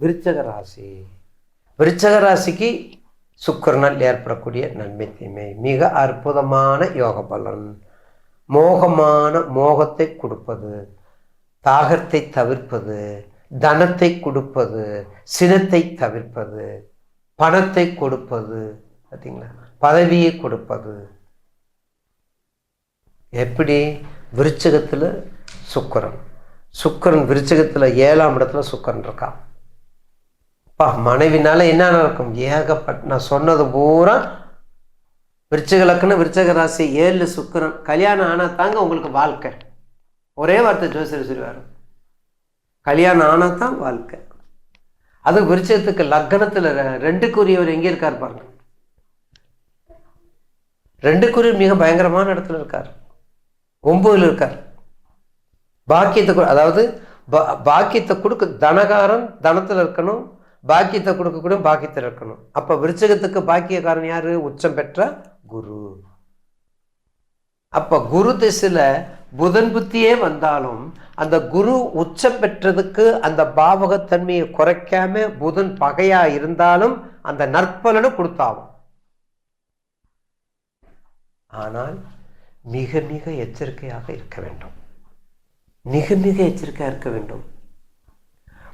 விருச்சக ராசி. விருச்சக ராசிக்கு சுக்கரனால் ஏற்படக்கூடிய நன்மை தீமை மிக அற்புதமான யோக பலன். மோகமான மோகத்தை கொடுப்பது தாகத்தை தவிர்ப்பது தனத்தை கொடுப்பது சினத்தை தவிர்ப்பது பணத்தை கொடுப்பது பார்த்தீங்களா பதவியை கொடுப்பது. எப்படி? விருச்சகத்தில் சுக்கரன். சுக்கரன் விருச்சகத்தில் ஏழாம் இடத்துல சுக்கரன் இருக்கான். அப்பா மனைவினால என்ன நடக்கும்? ஏகப்பட்ட நான் சொன்னது பூரா விருச்சக லக்கணம் விருச்சக ராசி ஏழு சுக்கரன் கல்யாணம் ஆனால் தாங்க உங்களுக்கு வாழ்க்கை. ஒரே வார்த்தை ஜோசியர் சொல்லுவார். கல்யாணம் ஆனால் தான் வாழ்க்கை. அது விருச்சகத்துக்கு லக்னத்தில் ரெண்டுக்குரியவர் எங்கே இருக்கார் பாருங்க. ரெண்டுக்குரியவர் மிக பயங்கரமான இடத்துல இருக்கார். ஒம்பதுல இருக்கார். பாக்கியத்தை அதாவது பா- பாக்கியத்தை கொடுக்க தனகாரன் தனத்தில் இருக்கணும். பாக்கியத்தை கொடுக்கக்கூடிய பாக்கியத்தில் இருக்கணும் அப்போ விருச்சகத்துக்கு பாக்கியக்காரன் யார்? உச்சம் பெற்ற குரு. அப்போ குரு திசையில் புதன் புத்தியே வந்தாலும் அந்த குரு உச்சம் பெற்றதுக்கு அந்த பாவகத்தன்மையை குறைக்காம புதன் பகையா இருந்தாலும் அந்த நற்பலனை கொடுத்தாகும் ஆனால் மிக மிக எச்சரிக்கையாக இருக்க வேண்டும். மிக மிக எச்சரிக்கையாக இருக்க வேண்டும்.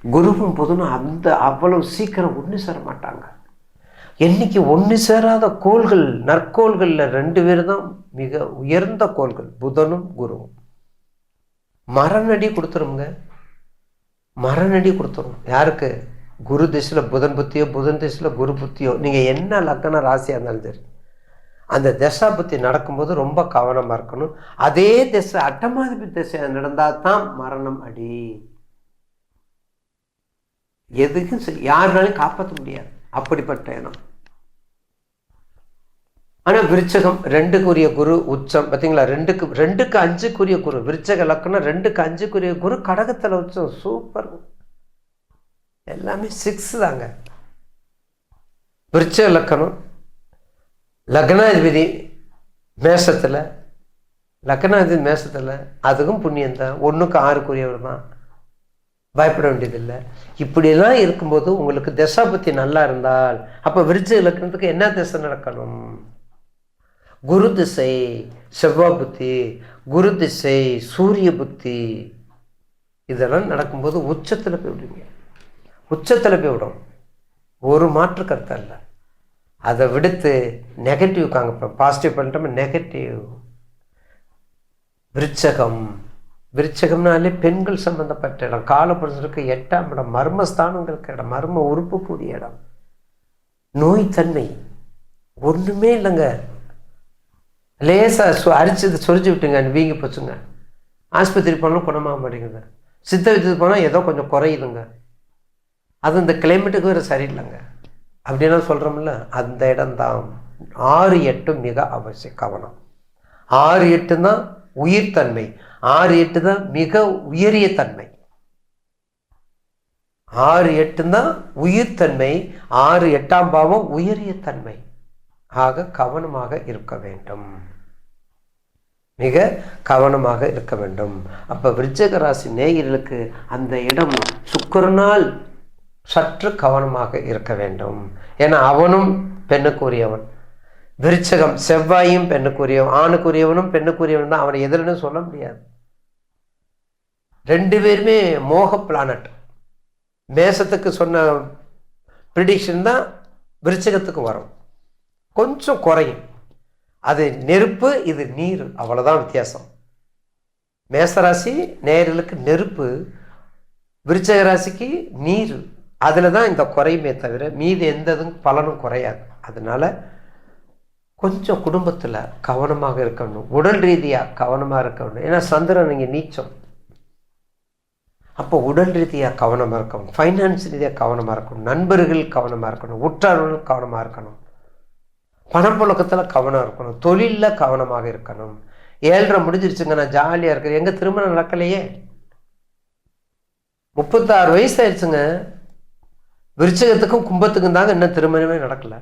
குருவும் புதனும் அந்த அவ்வளவு சீக்கிரம் ஒன்று சேர மாட்டாங்க. என்னைக்கு ஒன்று சேராத கோள்கள் நற்கோள்களில் ரெண்டு பேர் தான் மிக உயர்ந்த கோள்கள் புதனும் குருவும். மரணடி கொடுத்துருங்க. மரணடி கொடுத்துரும். யாருக்கு? குரு திசையில் புதன் புத்தியோ புதன் திசையில் குரு புத்தியோ. நீங்கள் என்ன லக்கண ராசியாக இருந்தாலும் சரி அந்த திசா புத்தி நடக்கும்போது ரொம்ப கவனமாக இருக்கணும். அதே திசை அட்டமாதிபதி திசை நடந்தால் தான் மரணம் அடி. எதுக்கும் யாருனாலும் காப்பாற்ற முடியாது. அப்படிப்பட்ட இடம் ஆனால் விருச்சகம் ரெண்டுக்குரிய குரு உச்சம் பார்த்தீங்களா ரெண்டுக்கு ரெண்டுக்கு அஞ்சுக்குரிய குரு. விருச்சக லக்கணம் ரெண்டுக்கு அஞ்சுக்குரிய குரு கடகத்தில் உச்சம். சூப்பர். எல்லாமே சிக்ஸ் தாங்க. விருச்சக லக்கணம் லக்னாதிபதி மேஷத்தில் லக்னாதிபதி மேஷத்தில் அதுக்கும் புண்ணியம் தான் ஒன்றுக்கு ஆறுக்குரியவர் தான். பயப்பட வேண்டியதில்லை. இப்படிலாம் இருக்கும்போது உங்களுக்கு திசா புத்தி நல்லா இருந்தால் அப்போ விருச்ச இலக்கணத்துக்கு என்ன திசை நடக்கணும்? குரு திசை செவ்வாய் புத்தி குரு திசை சூரிய புத்தி. இதெல்லாம் நடக்கும்போது உச்சத்தில் போய்விடுங்க உச்சத்தில் போய் விடும். ஒரு மாற்று கருத்தை இல்லை அதை விடுத்து நெகட்டிவ் காங்க இப்போ பாசிட்டிவ் பண்ணிட்டோம்னா நெகட்டிவ் விருச்சகம் விருச்சகம்னாலே பெண்கள் சம்பந்தப்பட்ட இடம். காலப்புருஷனுக்கு எட்டாம் இடம் மர்மஸ்தானங்களுக்கு இடம் மர்ம உறுப்பு கூடிய இடம். நோய்த்தன்மை. ஒன்றுமே இல்லைங்க. லேசாக சு அரிச்சது சொரிஞ்சு விட்டுங்க வீங்கி போச்சுங்க. ஆஸ்பத்திரி போனாலும் குணமாக மாட்டேங்குது. சித்த வைத்தது போனால் ஏதோ கொஞ்சம் குறையுதுங்க. அது இந்த கிளைமேட்டுக்கு வேறு சரியில்லைங்க. அப்படின்னா சொல்கிறோம்ல அந்த இடம்தான். ஆறு எட்டு மிக அவசியம் கவனம். ஆறு எட்டு தான் உயிர்த்தன்மை. ஆறு எட்டு தான் மிக உயரிய தன்மை. ஆறு எட்டு தான் உயிர்த்தன்மை ஆறு எட்டாம் பாவம் உயரிய தன்மை. ஆக கவனமாக இருக்க வேண்டும். மிக கவனமாக இருக்க வேண்டும். அப்ப விருச்சக ராசி நேயர்களுக்கு அந்த இடம் சுக்கரனால் சற்று கவனமாக இருக்க வேண்டும். ஏன்னா அவனும் பெண்ணுக்குரியவன். விருச்சகம் செவ்வாயும் பெண்ணுக்குரியவன் ஆணுக்குரியவனும் பெண்ணுக்குரியவனும் தான். அவனை எதிரன்னு சொல்ல முடியாது. ரெண்டு பேருமே மோக பிளானட் மேசத்துக்கு சொன்ன ப்ரிடிக்ஷன் தான் விருச்சகத்துக்கு வரும். கொஞ்சம் குறையும். அது நெருப்பு இது நீர். அவ்வளோதான் வித்தியாசம். மேசராசி நேர்களுக்கு நெருப்பு விருச்சக ராசிக்கு நீர். அதில் தான் இந்த குறையுமே தவிர மீதி எந்த இதுவும் பலனும் குறையாது. அதனால கொஞ்சம் குடும்பத்தில் கவனமாக இருக்கணும். உடல் ரீதியாக கவனமாக இருக்கணும். ஏன்னா சந்திரன் இங்கே நீச்சம். அப்போ உடல் ரீதியாக கவனமாக இருக்கணும். ஃபைனான்ஸ் ரீதியாக கவனமாக இருக்கணும். நண்பர்கள் கவனமாக இருக்கணும். உற்றார்கள் கவனமாக இருக்கணும். பணப்புழக்கத்தில் கவனம் இருக்கணும். தொழிலில் கவனமாக இருக்கணும். ஏழரை முடிஞ்சிருச்சுங்க நான் ஜாலியாக இருக்கிறேன். எங்கள் திருமணம் நடக்கலையே? முப்பத்தாறு வயசு ஆயிடுச்சுங்க. விருச்சகத்துக்கும் கும்பத்துக்கும் தாங்க இன்னும் திருமணமே நடக்கலை.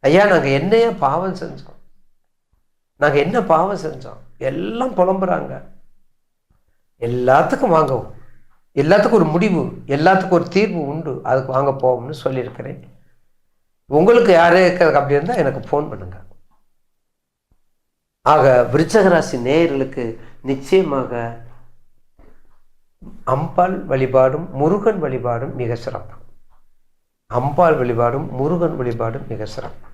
ஐயா நாங்கள் என்னையா பாவம் செஞ்சோம். நாங்கள் என்ன பாவம் செஞ்சோம்? எல்லாம் புலம்புறாங்க. எல்லாத்துக்கும் வாங்கவும். எல்லாத்துக்கும் ஒரு முடிவு எல்லாத்துக்கும் ஒரு தீர்வு உண்டு. அதுக்கு வாங்க போவோம்னு சொல்லியிருக்கிறேன். உங்களுக்கு யாரே அப்படி இருந்தால் எனக்கு ஃபோன் பண்ணுங்க. ஆக விருச்சகராசி நேயர்களுக்கு நிச்சயமாக அம்பாள் வழிபாடும் முருகன் வழிபாடும் மிக சிறப்பு. அம்பாள் வழிபாடும் முருகன் வழிபாடும் மிக சிறப்பு.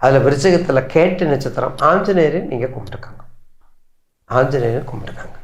அதில் விருச்சகத்தில் கேட்டு நட்சத்திரம் ஆஞ்சநேயரை நீங்கள் கும்பிட்டுருக்காங்க. ஆஞ்சநேயரை கும்பிட்டுருக்காங்க.